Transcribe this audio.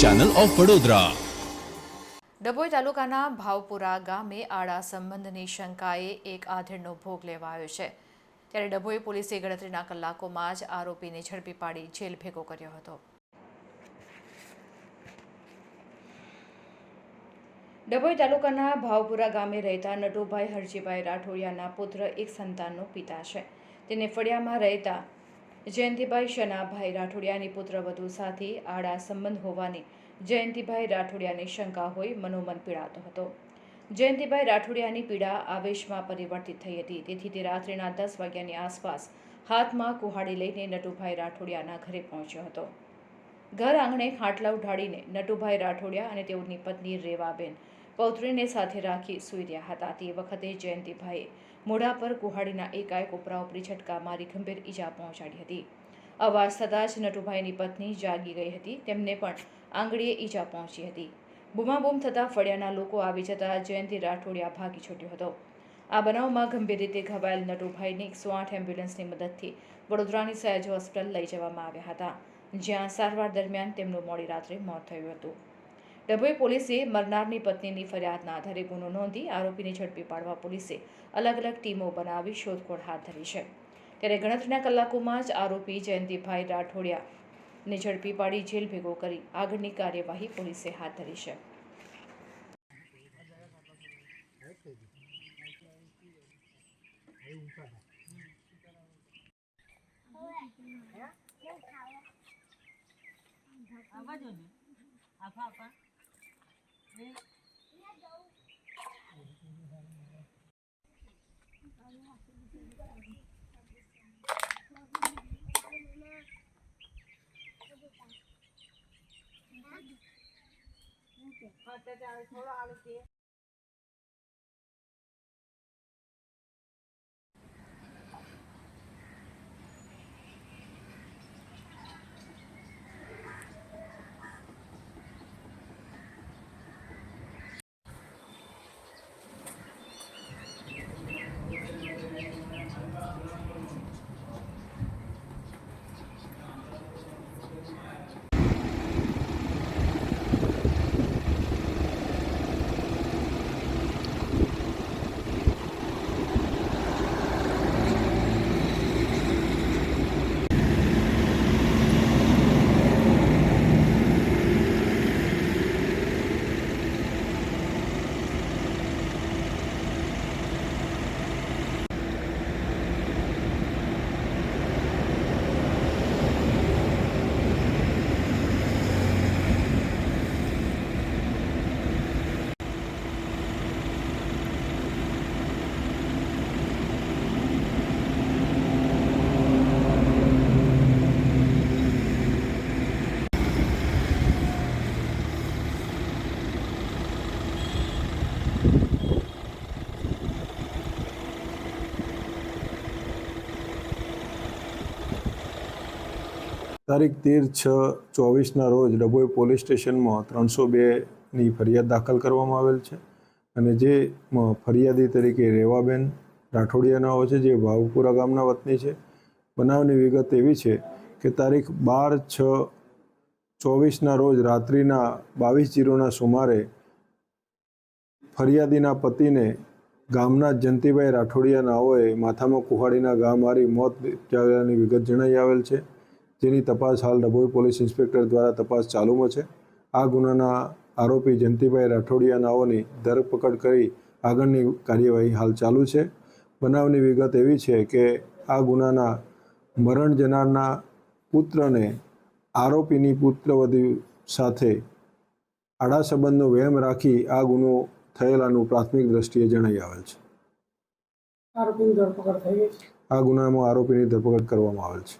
Channel of Vadodara Dabhoi તાલુકાના ભાવપુરા ગામે આડા સંબંધની શંકાએ એક આધેડનો ભોગ લેવાયો છે. ત્યારે ડભોઈ પોલીસે ગણતરીના કલાકોમાં જ આરોપીને ઝડપી પાડી જેલ ભેગો કર્યો હતો. ડભોઈ તાલુકાના ભાવપુરા ગામે રહેતા નટુભાઈ હરજીભાઈ રાઠોડિયાના પુત્ર, એક સંતાનનો પિતા છે. તેને ફળિયામાં રહેતા જયંતિભાઈ શનાભાઈ રાઠોડિયાની પુત્રવધુ સાથે આડા સંબંધ હોવાની જયંતિભાઈ રાઠોડિયાની શંકા હોઈ મનોમન પીડાતો હતો. જયંતિભાઈ રાઠોડિયાની પીડા આવેશમાં પરિવર્તિત થઈ હતી. તેથી તે રાત્રિના દસ વાગ્યાની આસપાસ હાથમાં કુહાડી લઈને નટુભાઈ રાઠોડિયાના ઘરે પહોંચ્યો હતો. ઘર આંગણે ખાટલા ઉઢાડીને નટુભાઈ રાઠોડિયા અને તેઓની પત્ની રેવાબેન પૌત્રીને સાથે રાખી સૂઈ રહ્યા હતા. તે વખતે જયંતિભાઈએ મોઢા પર કુહાડીના એકાએક ઉપરા ઉપરી છટકા મારી ગંભીર ઈજા પહોંચાડી હતી. અવાજ થતાં જ નટુભાઈની પત્ની જાગી ગઈ હતી. તેમને પણ આંગળીએ ઈજા પહોંચી હતી. બૂમાબૂમ થતાં ફળિયાના લોકો આવી જતા જયંતિ રાઠોડિયા ભાગી છૂટ્યો હતો. આ બનાવમાં ગંભીર રીતે ઘવાયેલ નટુભાઈને એકસો આઠ એમ્બ્યુલન્સની મદદથી વડોદરાની સયાજ હોસ્પિટલ લઈ જવામાં આવ્યા હતા, જ્યાં સારવાર દરમિયાન તેમનું મોડી રાત્રે મોત થયું હતું. ડભોઈ પોલીસે મરનારની પત્નીની ફરિયાદના આધારે ગુનો નોંધી આરોપીને ઝડપી પાડવા પોલીસે અલગ અલગ ટીમો બનાવી શોધખોળ હાથ ધરી છે. ત્યારે ગણતરીના કલાકોમાં જ આરોપી જયંતિભાઈ રાઠોડિયાને ઝડપી પાડી જેલ ભેગો કરી આગળની કાર્યવાહી પોલીસે હાથ ધરી છે. આવાજો ને. આફા આપા થોડો આલુ કે તારીખ તેર છ ચોવીસના રોજ ડભોઈ પોલીસ સ્ટેશનમાં ત્રણસો બેની ફરિયાદ દાખલ કરવામાં આવેલ છે. અને જે ફરિયાદી તરીકે રેવાબેન રાઠોડિયાના હોય છે, જે ભાવપુરા ગામના વતની છે. બનાવની વિગત એવી છે કે તારીખ બાર છ ચોવીસના રોજ રાત્રિના બાવીસ જીરોના સુમારે ફરિયાદીના પતિને ગામના જંતીભાઈ રાઠોડિયા નાઓએ માથામાં કુહાડીના ઘા મારી મોત નિપજાવ્યાની વિગત જણાઈ આવેલ છે. જેની તપાસ હાલ ડભોઈ પોલીસ ઇન્સ્પેક્ટર દ્વારા તપાસ ચાલુમાં છે. આ ગુનાના આરોપી જયંતિભાઈ રાઠોડિયા નાઓની ધરપકડ કરી આગળની કાર્યવાહી હાલ ચાલુ છે. બનાવની વિગત એવી છે કે આ ગુનાના મરણ જનારના પુત્રને આરોપીની પુત્રવધુ સાથે આડા સંબંધનો વહેમ રાખી આ ગુનો થયેલાનું પ્રાથમિક દ્રષ્ટિએ જણાઈ આવેલ છે. આ ગુનામાં આરોપીની ધરપકડ કરવામાં આવેલ છે.